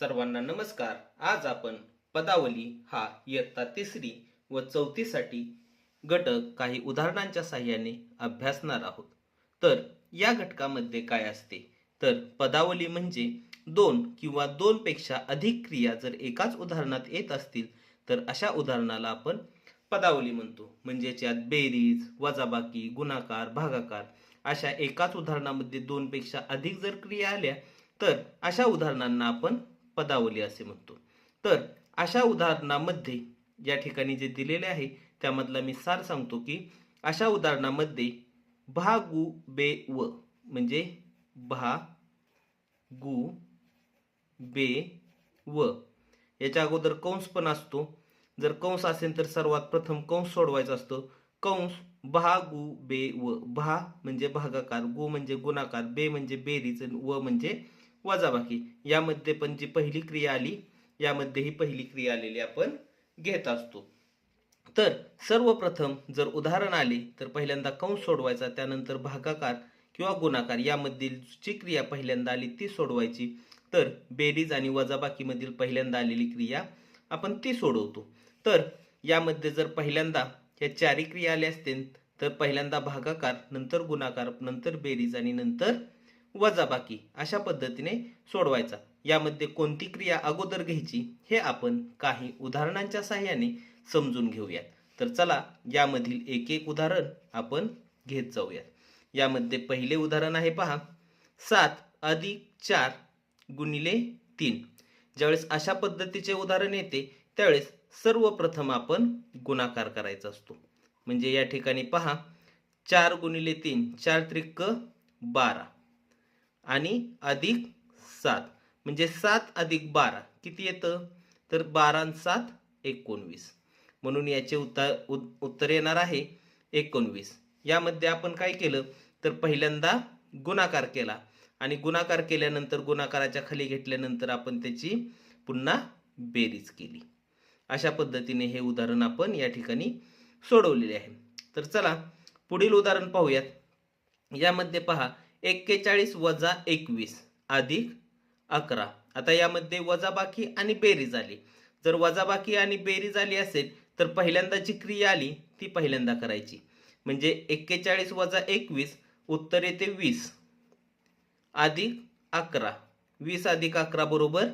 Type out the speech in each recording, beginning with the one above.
सर्वांना नमस्कार. आज आपण पदावली हा इयत्ता तिसरी व चौथीसाठी घटक काही उदाहरणांच्या साह्याने अभ्यासणार आहोत. तर या घटकामध्ये काय असते? तर पदावली म्हणजे दोन किंवा दोनपेक्षा अधिक क्रिया जर एकाच उदाहरणात येत असतील तर अशा उदाहरणाला आपण पदावली म्हणतो. म्हणजे यात बेरीज वजाबाकी गुणाकार भागाकार अशा एकाच उदाहरणामध्ये दोनपेक्षा अधिक जर क्रिया आल्या तर अशा उदाहरणांना आपण पदावली असे म्हणतो. तर अशा उदाहरणामध्ये या ठिकाणी जे दिलेले आहे त्यामधला मी सार सांगतो की अशा उदाहरणामध्ये भा गु बे व म्हणजे भा गु बे व याच्या अगोदर कंस पण असतो. जर कंस असेल तर सर्वात प्रथम कंस सोडवायचा असतो. कंस भा गु बे व. भा म्हणजे भागाकार गु म्हणजे गुणाकार बे म्हणजे बेरीज व म्हणजे वजाबाकी यामध्ये पण जी पहिली क्रिया आली यामध्ये ही पहिली क्रिया आलेली आपण घेत असतो. तर सर्वप्रथम जर उदाहरण आले तर पहिल्यांदा कंस सोडवायचा त्यानंतर भागाकार किंवा गुणाकार यामधील जी क्रिया पहिल्यांदा आली ती सोडवायची. तर बेरीज आणि वजाबाकीमधील पहिल्यांदा आलेली क्रिया आपण ती सोडवतो. तर यामध्ये जर पहिल्यांदा या चारी क्रिया आल्या असतील तर पहिल्यांदा भागाकार नंतर गुणाकार नंतर बेरीज आणि नंतर वजाबाकी अशा पद्धतीने सोडवायचा. यामध्ये कोणती क्रिया अगोदर घ्यायची हे आपण काही उदाहरणांच्या सहाय्याने समजून घेऊयात. तर चला यामधील एक एक उदाहरण आपण घेत जाऊयात. यामध्ये पहिले उदाहरण आहे पहा. सात अधिक चार गुणिले तीन. ज्यावेळेस अशा पद्धतीचे उदाहरण येते त्यावेळेस सर्वप्रथम आपण गुणाकार करायचा असतो. म्हणजे या ठिकाणी पहा. चार गुणिले तीन चार त्रिक्क बारा. आणि अधिक सात. म्हणजे सात अधिक बारा. किती येतं? तर बारा सात एकोणवीस. म्हणून याचे उत्तर उत्तर येणार आहे एकोणवीस. यामध्ये आपण काय केलं? तर पहिल्यांदा गुणाकार केला. आणि गुणाकार केल्यानंतर गुणाकाराच्या खाली घेतल्यानंतर आपण त्याची पुन्हा बेरीज केली. अशा पद्धतीने हे उदाहरण आपण या ठिकाणी सोडवलेले आहे. तर चला पुढील उदाहरण पाहूयात. यामध्ये पहा एक्केचाळीस वजा एकवीस अधिक अकरा. आता यामध्ये वजाबाकी आणि बेरीज आली जर वजाबाकी आणि बेरीज आली असेल तर पहिल्यांदा जी क्रिया आली ती पहिल्यांदा करायची. म्हणजे एक्केचाळीस वजा एकवीस उत्तर येते वीस. अधिक अकरा. वीस अधिक अकरा बरोबर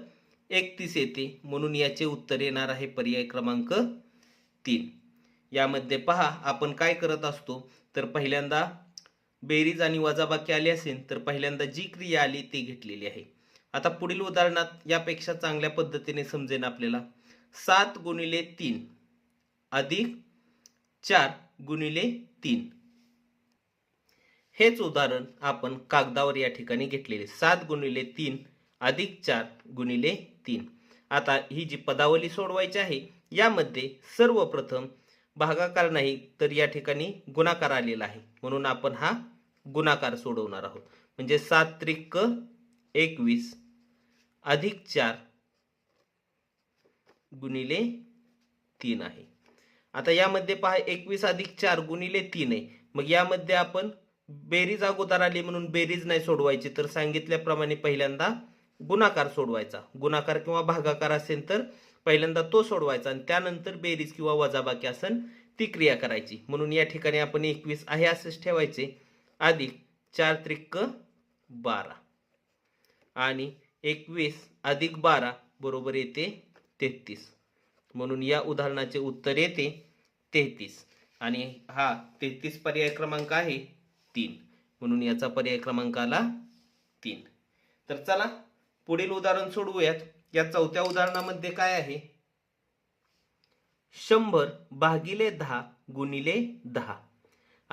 एकतीस येते. म्हणून याचे उत्तर येणार आहे पर्याय क्रमांक तीन. यामध्ये पहा आपण काय करत असतो? तर पहिल्यांदा बेरीज आणि वजाबाकी आली असेल तर पहिल्यांदा जी क्रिया आली ती घेतलेली आहे. आता पुढील उदाहरणात यापेक्षा चांगल्या पद्धतीने समजेन आपल्याला. सात गुणिले तीन अधिक चार गुणिले तीन. हेच उदाहरण आपण कागदावर या ठिकाणी घेतलेले. सात गुणिले तीन अधिक चार गुणिले तीन. आता ही जी पदावली सोडवायची आहे यामध्ये सर्वप्रथम भागाकार नाही तर या ठिकाणी गुणाकार आलेला आहे. म्हणून आपण हा गुणाकार सोडवणार आहोत. म्हणजे सात त्रिक एकवीस अधिक चार गुणिले तीन आहे. आता यामध्ये पहा एकवीस अधिक चार गुणिले तीन आहे. मग यामध्ये आपण बेरीज अगोदर आली म्हणून बेरीज नाही सोडवायची तर सांगितल्याप्रमाणे पहिल्यांदा गुणाकार सोडवायचा. गुणाकार किंवा भागाकार असेल तर पहिल्यांदा तो सोडवायचा आणि त्यानंतर बेरीज किंवा वजाबाकी असेल ती क्रिया करायची. म्हणून या ठिकाणी आपण एकवीस आहे असेच ठेवायचे. अधिक चार त्रिक्क बारा. आणि एकवीस अधिक बारा बरोबर येते तेहतीस. म्हणून या उदाहरणाचे उत्तर येते तेहतीस. आणि हा तेहतीस पर्याय क्रमांक आहे तीन. म्हणून याचा पर्याय क्रमांक आला तीन. तर चला पुढील उदाहरण सोडवूयात. या चौथ्या उदाहरणामध्ये काय आहे? शंभर भागिले दहा गुणिले दहा.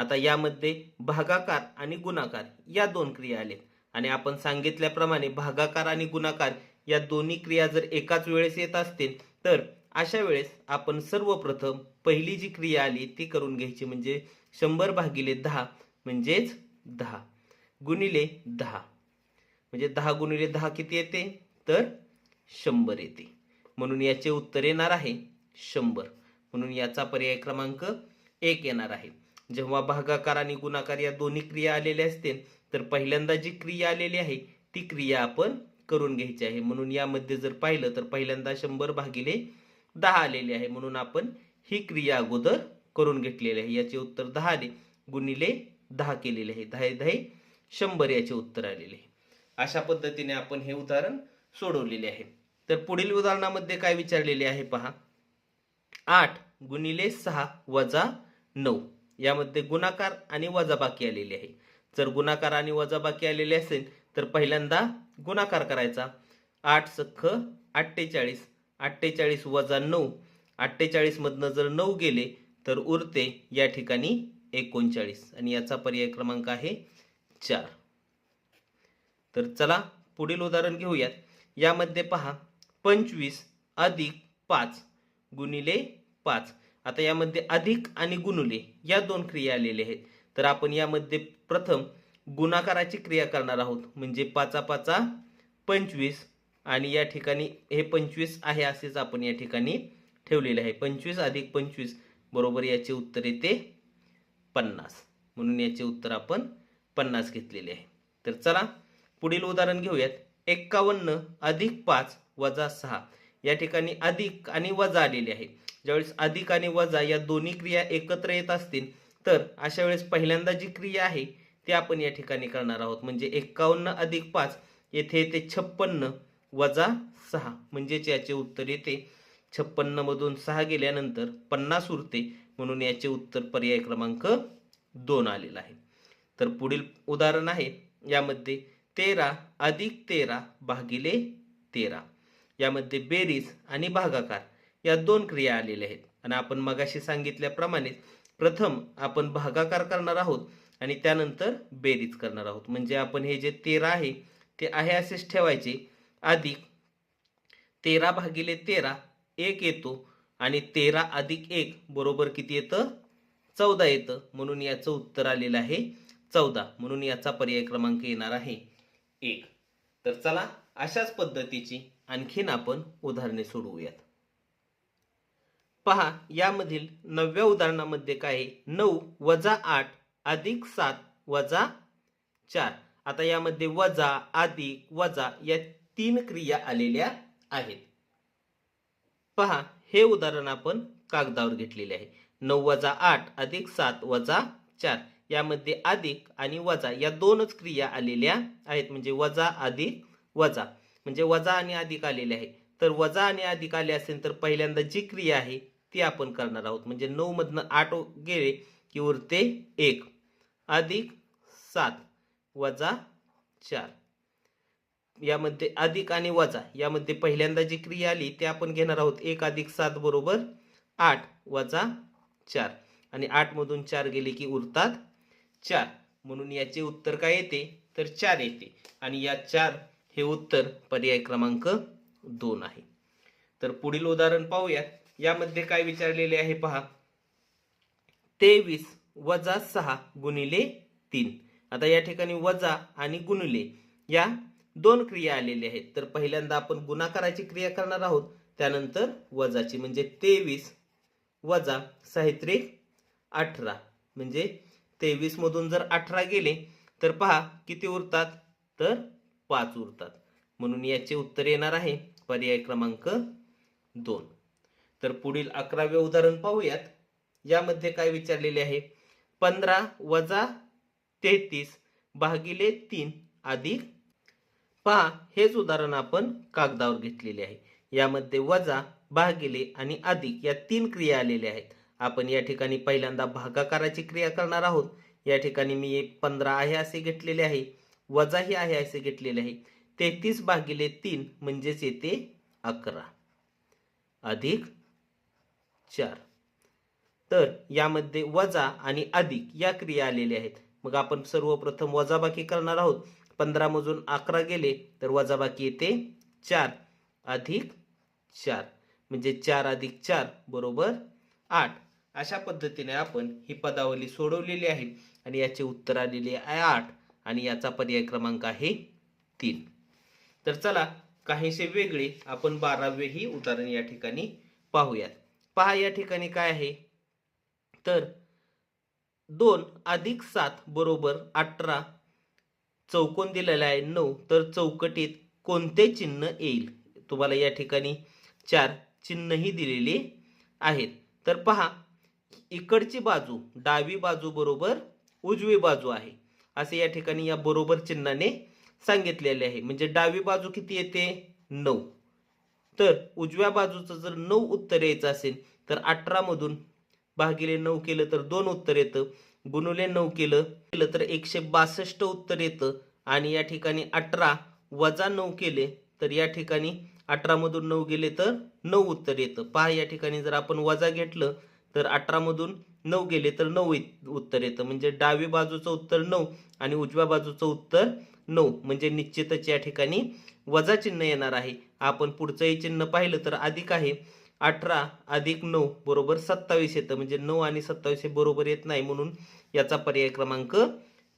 आता यामध्ये भागाकार आणि गुणाकार या दोन क्रिया आलेत. आणि आपण सांगितल्याप्रमाणे भागाकार आणि गुणाकार या दोन्ही क्रिया जर एकाच वेळेस येत असतील तर अशा वेळेस आपण सर्वप्रथम पहिली जी क्रिया आली ती करून घ्यायची म्हणजे शंभर भागिले दहा म्हणजेच दहा गुणिले दहा. म्हणजे दहा गुणिले दहा किती येते? तर शंभर येते. म्हणून याचे उत्तर येणार आहे शंभर. म्हणून याचा पर्याय क्रमांक एक येणार आहे. जेव्हा भागाकार आणि गुणाकार या दोन्ही क्रिया आलेल्या असतील तर पहिल्यांदा जी क्रिया आलेली आहे ती क्रिया आपण करून घ्यायची आहे. म्हणून यामध्ये जर पाहिलं तर पहिल्यांदा शंभर भागिले दहा आलेले आहे. म्हणून आपण ही क्रिया अगोदर करून घेतलेली आहे. याचे उत्तर दहा आले गुणिले दहा केलेले आहे. दहा दहा शंभर याचे उत्तर आलेले आहे. अशा पद्धतीने आपण हे उदाहरण सोडवलेले आहे. तर पुढील उदाहरणामध्ये काय विचारलेले आहे पहा. आठ गुणिले सहा वजा नऊ. यामध्ये गुणाकार आणि वजाबाकी आलेली आहे. जर गुणाकार आणि वजाबाकी आलेली असेल तर पहिल्यांदा गुणाकार करायचा. आठ सख्ख अठ्ठेचाळीस. अठ्ठेचाळीस वजा नऊ. अठ्ठेचाळीसमधनं जर नऊ गेले तर उरते या ठिकाणी एकोणचाळीस. आणि याचा पर्याय क्रमांक आहे चार. तर चला पुढील उदाहरण घेऊयात. यामध्ये पहा पंचवीस अधिक पाच गुणिले पाच. आता यामध्ये अधिक आणि गुणुले या दोन क्रिया आलेल्या आहेत. तर आपण यामध्ये प्रथम गुणाकाराची क्रिया करणार आहोत. म्हणजे पाचा पाचा पंचवीस आणि या ठिकाणी हे पंचवीस आहे असेच आपण या ठिकाणी ठेवलेले आहे. पंचवीस अधिक पंचवीस बरोबर याचे उत्तर येते पन्नास. म्हणून याचे उत्तर आपण पन्नास घेतलेले आहे. तर चला पुढील उदाहरण घेऊयात. एक्कावन्न अधिक पाच वजा सहा. या ठिकाणी अधिक आणि वजा आलेली आहे. ज्यावेळेस अधिक आणि वजा या दोन्ही क्रिया एकत्र येत असतील तर अशा वेळेस पहिल्यांदा जी क्रिया आहे ती आपण या ठिकाणी करणार आहोत. म्हणजे एक्कावन्न अधिक पाच येथे येते छप्पन्न वजा सहा. म्हणजेच याचे उत्तर येते छप्पन्नमधून सहा गेल्यानंतर पन्नास उरते. म्हणून याचे उत्तर पर्याय क्रमांक दोन आलेला आहे. तर पुढील उदाहरण आहे यामध्ये तेरा अधिक तेरा भागिले तेरा. यामध्ये बेरीज आणि भागाकार या दोन क्रिया आलेल्या आहेत. आणि आपण मगाशी सांगितल्याप्रमाणे प्रथम आपण भागाकार करणार आहोत आणि त्यानंतर बेरीज करणार आहोत. म्हणजे आपण हे जे तेरा आहे ते आहे असेच ठेवायचे. अधिक तेरा भागिले तेरा एक येतो. आणि तेरा अधिक एक बरोबर किती येतं? चौदा येतं. म्हणून याचं उत्तर आलेलं आहे चौदा. म्हणून याचा पर्याय क्रमांक येणार आहे एक. तर चला अशाच पद्धतीची आणखीन आपण उदाहरणे सोडवूयात. पहा यामधील नवव्या उदाहरणामध्ये काय नऊ वजा आठ अधिक सात वजा चार. आता यामध्ये वजा अधिक वजा या तीन क्रिया आलेल्या आहेत. पहा हे उदाहरण आपण कागदावर घेतलेले आहे. नऊ वजा आठ अधिक सात वजा चार. यामध्ये अधिक आणि वजा या दोनच क्रिया आलेल्या आहेत. म्हणजे वजा अधिक वजा. म्हणजे वजा आणि अधिक आलेले आहे. तर वजा आणि अधिक आले असेल तर पहिल्यांदा जी क्रिया आहे ती आपण करणार आहोत. म्हणजे नऊ मधनं आठ गेले की उरते एक. अधिक सात वजा चार. यामध्ये अधिक आणि वजा. यामध्ये पहिल्यांदा जी क्रिया आली ती आपण घेणार आहोत. एक अधिक सात बरोबर आठ वजा चार. आणि आठमधून चार गेले की उरतात चार. म्हणून याचे उत्तर काय येते? तर चार येते. आणि या चार हे उत्तर पर्याय क्रमांक दोन आहे. तर पुढील उदाहरण पाहूयात. यामध्ये काय विचारलेले आहे पहा. तेवीस वजा सहा गुणिले तीन. आता या ठिकाणी वजा आणि गुणिले या दोन क्रिया आलेल्या आहेत. तर पहिल्यांदा आपण गुणाकाराची क्रिया करणार आहोत. त्यानंतर वजाची. म्हणजे तेवीस वजा साहित्रिक अठरा. म्हणजे तेवीस मधून जर अठरा गेले तर पहा किती उरतात? तर पाच उरतात. म्हणून याचे उत्तर येणार आहे पर्याय क्रमांक दोन. तर पुढील अकरावे उदाहरण पाहूयात. यामध्ये काय विचारलेले आहे? पंधरा वजा तेहतीस भागिले तीन अधिक पहा हेच उदाहरण आपण कागदावर घेतलेले आहे. यामध्ये वजा भागिले आणि अधिक या तीन क्रिया आलेल्या आहेत. आपण या ठिकाणी पहिल्यांदा भागाकाराची क्रिया करणार आहोत. या ठिकाणी मी पंधरा आहे असे घेतलेले आहे. वजाही आहे असे घेतलेले आहे. तेहतीस भागिले तीन म्हणजेच येते अकरा. अधिक चार. तर यामध्ये वजा आणि अधिक या क्रिया आलेल्या आहेत. मग आपण सर्वप्रथम वजाबाकी करणार आहोत. पंधरा मजून अकरा गेले तर वजाबाकी येते चार. अधिक चार. म्हणजे चार अधिक चार बरोबर आठ. अशा पद्धतीने आपण ही पदावली सोडवलेली आहे आणि याचे उत्तर आलेले आहे आठ आणि याचा पर्याय क्रमांक आहे तीन. तर चला काहीसे वेगळे आपण बारावे ही उदाहरण या ठिकाणी पाहूयात. पहा या ठिकाणी काय आहे. तर दोन अधिक सात बरोबर अठरा चौकोन दिलेला आहे नऊ. तर चौकटीत कोणते चिन्ह येईल? तुम्हाला या ठिकाणी चार चिन्हही दिलेली आहेत. तर पहा इकडची बाजू डावी बाजू बरोबर उजवी बाजू आहे. असे या ठिकाणी या बरोबर चिन्हाने सांगितलेले आहे. म्हणजे डावी बाजू किती येते? नऊ. तर उजव्या बाजूचं जर नऊ उत्तर यायचं असेल तर अठरा मधून भागिले नऊ केलं तर दोन उत्तर येतं. गुणुले नऊ केलं केलं तर एकशे बासष्ट उत्तर येतं. आणि या ठिकाणी अठरा वजा नऊ केले तर या ठिकाणी अठरा मधून नऊ गेले तर नऊ उत्तर येतं. पहा या ठिकाणी जर आपण वजा घेतलं तर अठरा मधून नऊ गेले तर नऊ उत्तर येतं. म्हणजे डावी बाजूचं उत्तर नऊ आणि उजव्या बाजूचं उत्तर नऊ. म्हणजे निश्चितच या ठिकाणी वजा चिन्ह येणार आहे. आपण पुढचंही चिन्ह पाहिलं तर अधिक आहे. अठरा अधिक नऊ बरोबर सत्तावीस येतं. म्हणजे नऊ आणि सत्तावीस हे बरोबर येत नाही म्हणून याचा पर्याय क्रमांक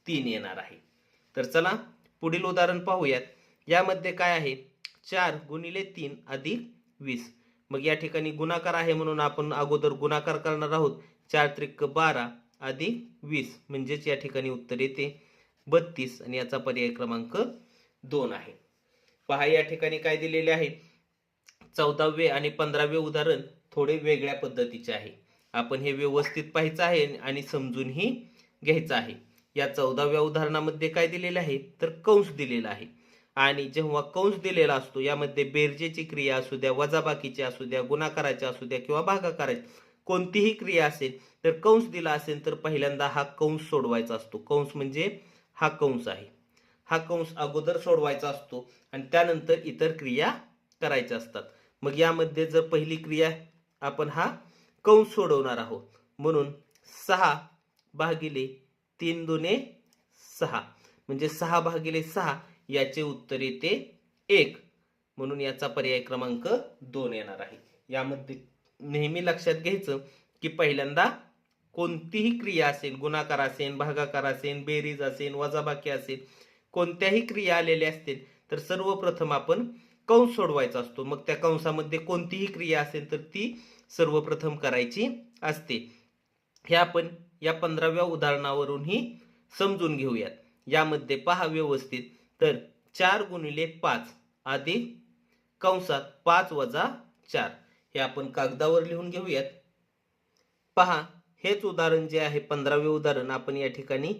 तीन येणार आहे. तर चला पुढील उदाहरण पाहूयात. यामध्ये काय आहे? चार गुणिले तीन अधिक वीस. मग या ठिकाणी गुणाकार आहे म्हणून आपण अगोदर गुणाकार करणार आहोत. चार त्रिक बारा अधिक वीस. म्हणजेच या ठिकाणी उत्तर येते. बत्तीस. आणि याचा पर्याय क्रमांक दोन आहे. पहा या ठिकाणी काय दिलेले आहे? चौदावे आणि पंधरावे उदाहरण थोडे वेगळ्या पद्धतीचे आहे. आपण हे व्यवस्थित पाहायचं आहे आणि समजूनही घ्यायचं आहे. या चौदाव्या उदाहरणामध्ये काय दिलेलं आहे? तर कंस दिलेला आहे. आणि जेव्हा कंस दिलेला असतो यामध्ये बेरजेची क्रिया असू द्या वजाबाकीची असू द्या गुणाकाराची असू द्या किंवा भागाकाराची कोणतीही क्रिया असेल तर कंस दिला असेल तर पहिल्यांदा हा कंस सोडवायचा असतो. कंस म्हणजे हा कंस आहे. हा कंस अगोदर सोडवायचा असतो आणि त्यानंतर इतर क्रिया करायच्या असतात. मग यामध्ये जर पहिली क्रिया आपण हा कंस सोडवणार आहोत म्हणून सहा भागिले तीन दुने सहा. म्हणजे सहा भागिले सहा याचे उत्तर येते एक. म्हणून याचा पर्याय क्रमांक दोन येणार आहे. यामध्ये नेहमी लक्षात घ्यायचं की पहिल्यांदा कोणतीही क्रिया असेल गुणाकार असेल भागाकार असेल बेरीज असेल वजाबाकी असेल कोणत्याही क्रिया आलेल्या असतील तर सर्वप्रथम आपण कंस सोडवायचा असतो. मग त्या कंसामध्ये कोणतीही क्रिया असेल तर ती सर्वप्रथम करायची असते. हे आपण या पंधराव्या उदाहरणावरूनही समजून घेऊयात. यामध्ये पहा व्यवस्थित. तर चार गुणिले पाच आधी कंसात पाच वजा चार. हे आपण कागदावर लिहून घेऊयात. पहा हेच उदाहरण जे आहे पंधरावे उदाहरण आपण या ठिकाणी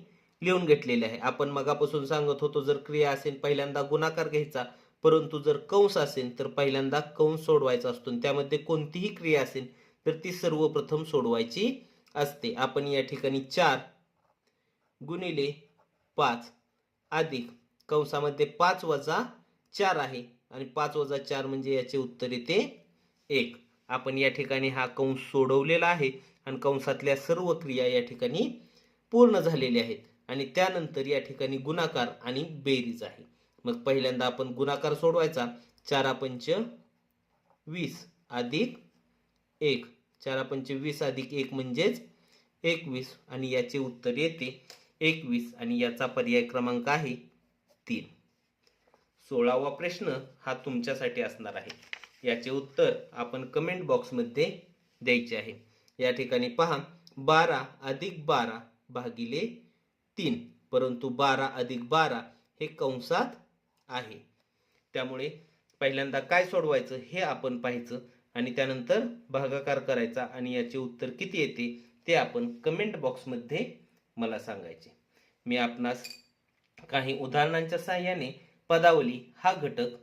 लिहून घेतलेले आहे. आपण मगापासून सांगत होतो जर क्रिया असेल पहिल्यांदा गुणाकार घ्यायचा. परंतु जर कंस असेल तर पहिल्यांदा कंस सोडवायचा असतो. आणि त्यामध्ये कोणतीही क्रिया असेल तर ती सर्वप्रथम सोडवायची असते. आपण या ठिकाणी चार गुणिले पाच अधिक कंसामध्ये पाच वजा चार आहे. आणि पाच वजा चार म्हणजे याचे उत्तर येते एक. आपण या ठिकाणी हा कंस सोडवलेला आहे आणि कंसातल्या सर्व क्रिया या ठिकाणी पूर्ण झालेल्या आहेत. आणि त्यानंतर या ठिकाणी गुणाकार आणि बेरीज आहे. मग पहिल्यांदा आपण गुणाकार सोडवायचा. चारा पंच वीस अधिक एक. चारा पंच वीस अधिक एक म्हणजेच एकवीस. आणि याचे उत्तर येते एकवीस. आणि याचा पर्याय क्रमांक आहे तीन. सोळावा प्रश्न हा तुमच्यासाठी असणार आहे. याचे उत्तर आपण कमेंट बॉक्समध्ये द्यायचे आहे. या ठिकाणी पहा बारा अधिक बारा भागिले तीन. परंतु बारा अधिक बारा हे कंसात आहे. त्यामुळे पहिल्यांदा काय सोडवायचं हे आपण पाहायचं आणि त्यानंतर भागाकार करायचा आणि याचे उत्तर किती येते ते आपण कमेंट बॉक्समध्ये मला सांगायचे. मी आपणास काही उदाहरणांच्या सहाय्याने पदावली हा घटक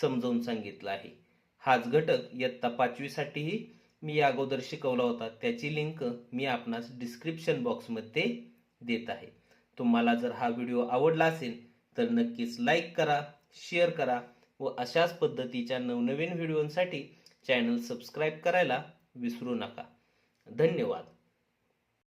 समजावून सांगितला आहे. हाच घटक इयत्ता पाचवीसाठीही मी अगोदर शिकवला होता. त्याची लिंक मी आपणास डिस्क्रिप्शन बॉक्समध्ये देत आहे. तुम्हाला जर हा व्हिडिओ आवडला असेल तर नक्कीच लाईक करा शेअर करा व अशाच पद्धतीच्या नवनवीन व्हिडिओंसाठी चॅनल सबस्क्राईब करायला विसरू नका. धन्यवाद.